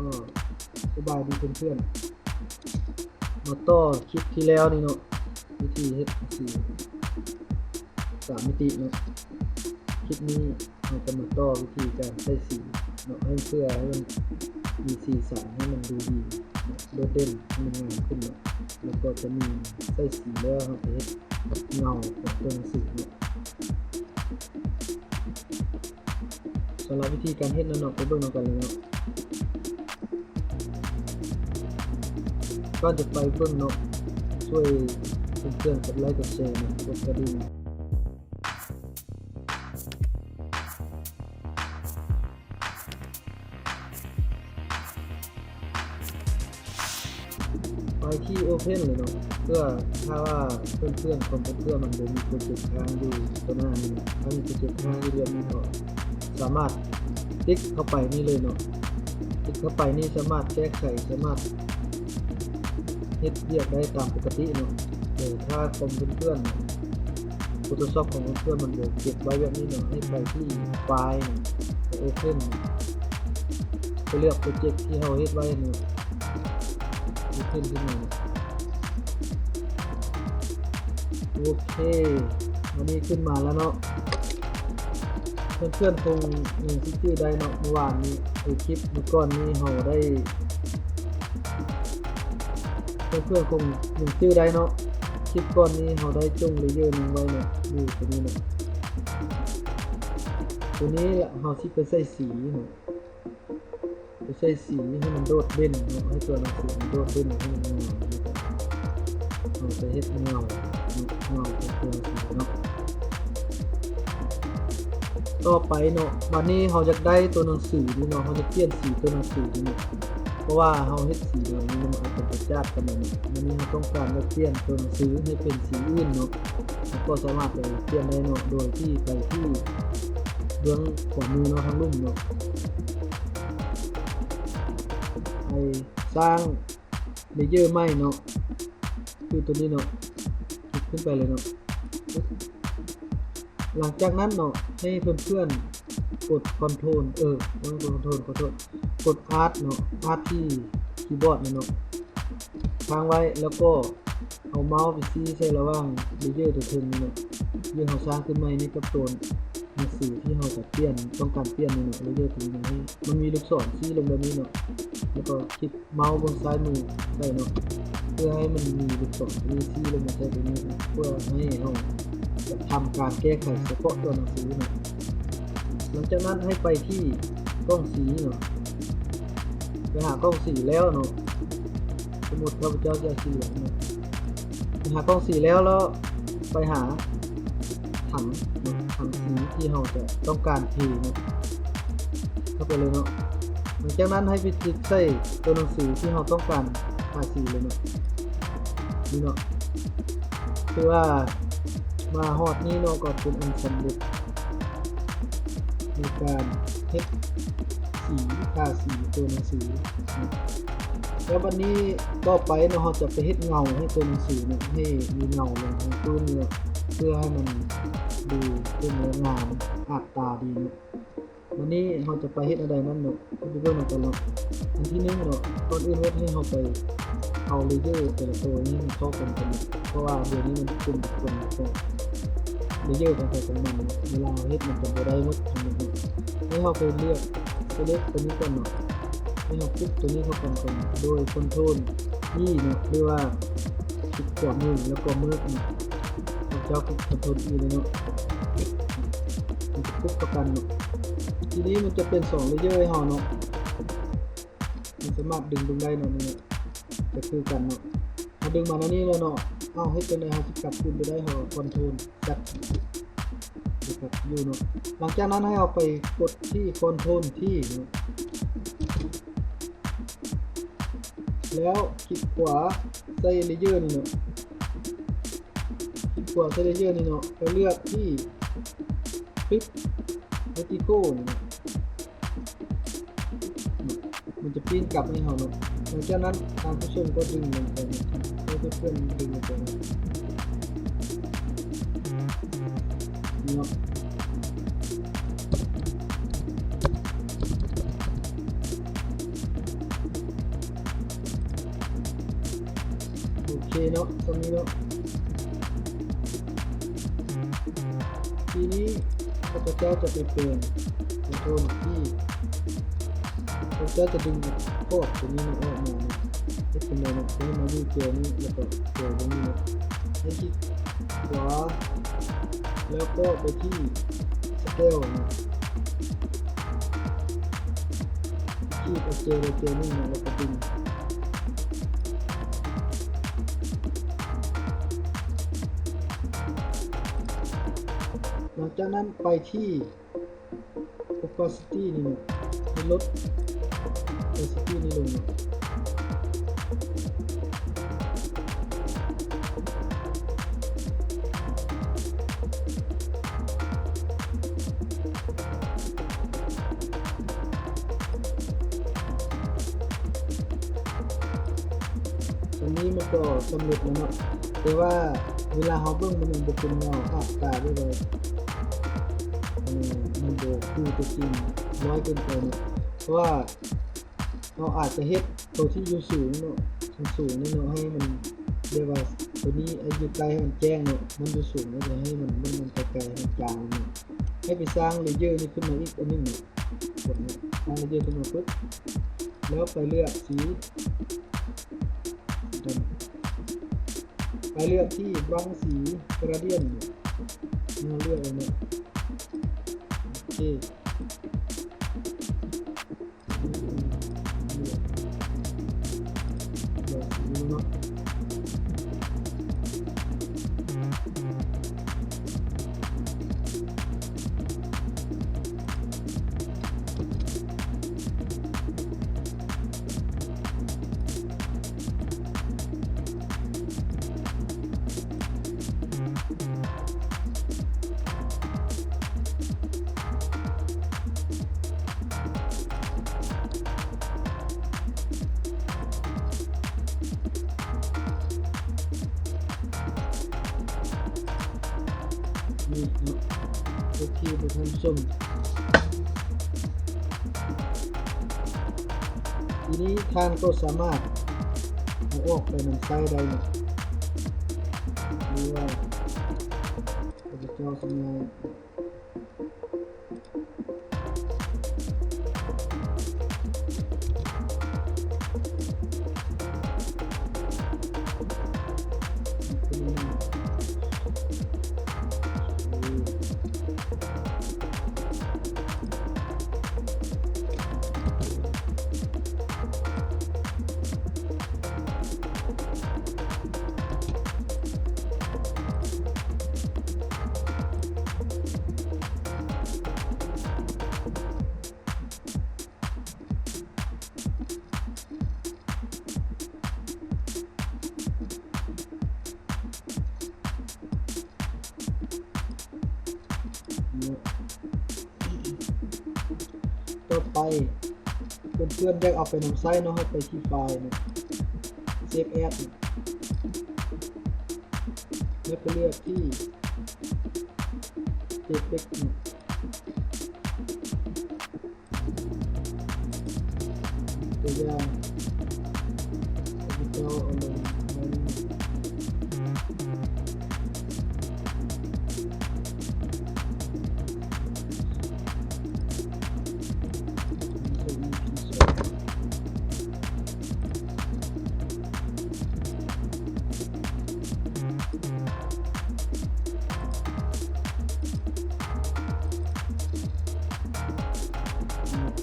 ก็สบายดีเพื่อนๆมาต่อคลิปที่แล้วนี่เนาะวิธีเฮ็ดสีสามมิติเนาะคลิปนี้เราจะมาต่อวิธีการใช้สีเนาะให้เพื่อให้มันมีสีสันให้มันดูดีโดดเด่นให้มันงามขึ้นเนาะแล้วก็จะมีใส่สีแล้วเราจะเฮ็ดเงาของตัวหนังสือเนาะสำหรับวิธีการเฮ็ดนั่นเนาะไปเบิ่งนกันเลยเนาะ ก็จะไปเบิ่งเนาะช่วยเพื่อนๆกดไลค์กดแชร์นะกดกระดิ่งไปที่ Open เลยเนาะเพื่อถ้าว่าเพื่อนๆคอมพิวเตอร์มันบ่มีโปรเจกต์ค้างอยู่ตัวหน้านี่นะถ้ามีโปรเจกต์ค้างอยู่เดือนนี้ก็สามารถติ๊กเข้าไปนี่เลยเนาะติ๊กเข้าไปนี่สามารถแก้ไขสามารถ เฮ็ดเรียกได้ตามปกติเนาะแต่ถ้าคอมเพื่อนๆ Photoshop ของเพื่อนมันบ่เก็บไว้แบบนี้เนาะให้ไปที่ไฟล์ไป Open ไปเลือกโปรเจกต์ที่เราเฮ็ดไว้เนาะ Open ขึ้นมาโอเควันนี้ขึ้นมาแล้วเนาะเพื่อนๆคงยังที่ชื่อได้เนาะเมื่อวานนี้อคลิปเมื่อก่อนนี้เราได้ เพื่อนๆคงยังชื่อได้เนาะคลิปก่อนนี้เราได้จุ่งเลเยอร์หนึงไว้เนาะดูตัวนี้เนาะตัวนี้แหละเราที่ไปใส่สีเนาะไปใส่สีให้มันโดดเด่นเนาะให้ตัวหนังสือมันโดดเด่นให้มันเงามนะครับเราไปเฮ็ดเงาเงาของตัวหนังสือเนาะต่อไปเนาะวันนี้เราจะได้ตัวหนังสือนี่เนาะเราจะเปลี่ยนสีตัวหนังสือนี่ เพราะว่าเราเฮ็ดสีเหลืองนี่มันอาจจะประจาดกันเนาะวันนี้เราต้องการจะเปลี่ยนตัวหนังสือให้เป็นสีอื่นเนาะก็สามารถไปเปลี่ยนได้เนาะโดยที่ไปที่เบื้องขวามือเนาะทางลุ่มเนาะไปสร้างเลเยอร์ใหม่เนาะคือตัวนี้เนาะคลิกขึ้นไปเลยเนาะหลังจากนั้นเนาะให้เพื่อนๆกดคอนโทรลเออไม่กดคอนโทรลขอโทษ กดอาร์ตเนาะอาร์ตที่คีย์บอร์ดเนาะค้างไว้แล้วก็เอาเมาส์ไปซีใส่ระหว่างเลเยอร์ตัวเทิงนี่เนาะยื่เราสร้างขึ้นใหม่นี่กับตัวหนังสือที่เราจะเปลี่ยนต้องการเปลี่ยนเนาะเลเยอร์ตัวนี้ให้มันมีลูกศรชี้ลงแบบนี้เนาะแล้วก็คลิกเมาส์บนซ้ายมือได้เนาะเพื่อให้มันมีลูกศรที่ชี้ลงมาใส่ตรงนี้เพื่อให้เราจะทำการแก้ไขเฉพาะตัวหนังสือหน่อยหลังจากนั้นให้ไปที่กล้องสีเนาะ ไปหากล้องสีแล้วเนาะสมมติข้าพเจ้าจะสีเหลืองเนาะไปหากล้องสีแล้วแล้วไปหาถังถังสีที่เราจะต้องการเทเนาะเข้าไปเลยเนาะหลังจากนั้นให้ไปคลิกใส่ตัวหนังสือที่เราต้องการทาสีเลยเนาะนี่เนาะคือว่ามาฮอดนี้เนาะก็เป็นอันสำเร็จในการเฮ็ด สีทาสีตัวหนังสือ แล้ววันนี้ต่อไปเนาะเราจะไปเฮ็ดเงาให้ตัวหนังสือเนี่ยให้มีเงาลงทางตู้เนี่ยเพื่อให้มันดูเป็นแล้วงามอาดตาดีเนาะวันนี้เราจะไปเฮ็ดอะไรนั่นเนาะไปดูกันกันเนาะอันที่หนึ่งเนาะก่อนอื่นเฮ็ดให้เราไปเอาเลเยอร์แต่ละตัวนี้มันเข้ากันกันเนาะเพราะว่าเดี๋ยวนี้มันเป็นคนละตัวเลเยอร์ของใครของมันเวลาเฮ็ดมันจะบ่ได้หมดทั้งหมดให้เราไปเลือก ไปเลือกตัวนี้ก่อนเนาะให้เราคลิกตัวนี้เข้ากันก่อนโดยคอนโทรลนี่เนาะหรือว่าคลิกขวามือแล้วก็มือเนาะเราจะคลิกคอนโทรลอีเลยเนาะมันจะคลิกประกันเนาะทีนี้มันจะเป็น2เลเยอร์ให้เราเนาะมันสามารถดึงดึงได้เนาะนี่เนาะจะคือกันเนาะพอดึงมาแล้วนี่แล้วเนาะเอาให้เป็นในฮาสิกลับคืนไปได้ห่อคอนโทรลจัด กับอยู่เนะหลังจากนั้นให้เอาไปกดที่คอนโทรลที่เนะแล้วคลิกขวาใส่เลเยอร์นี่เนาะคลิกขวาใส่เลเยอร์นี่เนาะไปเลือกที่ฟิปเวติโก้นี่เนาะมันจะปิ้นกลับให้เราเนาะหลังจากนั้นทางผู้ชมก็ดึงมันไปเนาะให้เพื่อนดึงมาตรงนี้เนาะ เคเนาะตรงนี้เนาะทีนี้ข้าพเจ้าจะไปเปลี่ยนคอนโทรลที่ข้าพเจ้าจะดึงพวกตัวนี้มันออกมาเนาะให้เป็นแนวเนาะให้มาอยู่เจอนี้แล้วก็เจอตรงนี้เนาะให้คลิกขวาแล้วก็ไปที่สเกลเนาะที่ไปเจอเลเจอนี่เนาะแล้วก็ดึง ลังจากนั้นไปที่ opacity นี่นะให้ลด opacity นี่ลงนะตรงนี้มันก็สำเร็จแล้วเนาะแต่ว่าเวลาเราเบิ่งมันยังบ่เป็นเงาอับตาด้วยเลย มันโบคือตัวจริงน้อยเกินไปเนอะเพราะว่าเราอาจจะเฮ็ดตัวที่อยู่สูงเนาะสูงสูงนี่เนาะให้มันเรียกว่าตัวนี้ไอ้อยู่ไกลให้มันแจ้งเนาะมันอยู่สูงแล้วจะให้มันมันมันไกลๆมันจางเนาะให้ไปสร้างเลเยอร์นี่ขึ้นมาอีกอันนึงเนาะกดเนี่ยสร้างเลเยอร์ขึ้นมาปุ๊บแล้วไปเลือกสีดำไปเลือกที่บรังสีกระเดียนมาเลือกเลยเนี่ย โอ นี่เนาะโอเคไปทำส้มทีนี้ท่านก็สามารถเอาออกไปนำไส้ได้หรือว่าจะเจ้าสมัยเป็น ต่อไปเพื่อนๆได้เอาไปนำไส้เนาะให้ไปที่ไฟล์นี่ยเซฟแอดแล้วก็เลือกที่เซฟเฟตัวอย่างแล้วก็เอาลงไว้นี่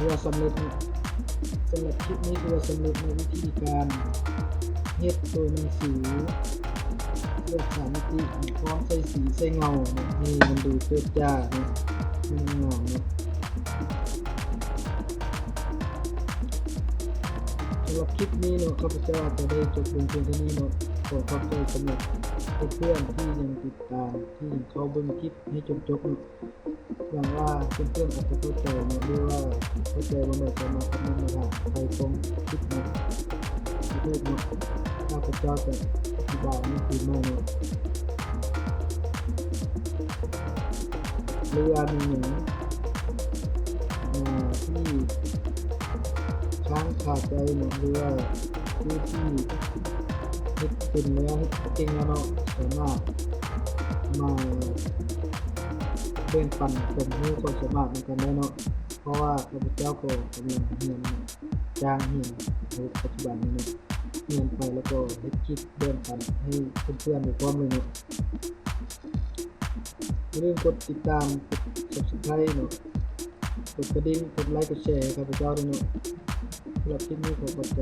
ถือว่าสำเร็จสำหรับคลิปนี้ถือว่าสำเร็จในวิธีการเฮ็ดตัวหนังสือเลือกสามมิติพร้อมใส่สีใส่เงาเนี่ยมันดูเจิดจ้าเนี่ยมันงามเนาะสำหรับคลิปนี้เนาะข้าพเจ้าจะได้จบลงเพียงเท่านี้เนาะขอขอบใจสำหรับ เพื่อนๆที่ยังติดตามที่ยังเข้าเบิ่งคลิปให้จบๆเนาะหวังว่าเพื่อนๆอาจจะเข้าใจนะหรือว่าเข้าใจว่าเราจะมาคอมเมนต์มาถามใครตรงคิดนะที่พูดเนาะข้าพเจ้าจะอธิบายนี่คือไม่เนาะเรือมีหนึ่งที่ค้างคาดใจเนาะหรือว่ที่ เฮ็ดเนแล้วเฮ็ดเก่งแล้วเนาะสามารถมาแบ่งปันผมให้คนสามารถเหมือนกันได้เนาะเพราะว่าข้าพเจ้าก็กำลังเรียนจ้างเรียนในปัจจุบันนี้เนาะเรียนไปแล้วก็เฮ็ดคลิปแบ่งปันให้เพื่อนๆในความเลยเนาะอย่าลืมกดติดตามกด Subscribe เนาะกดกระดิ่งกดไลค์กดแชร์ให้ข้าพเจ้าด้วยเนาะสำหรับคลิปนี้ขอขอบใจ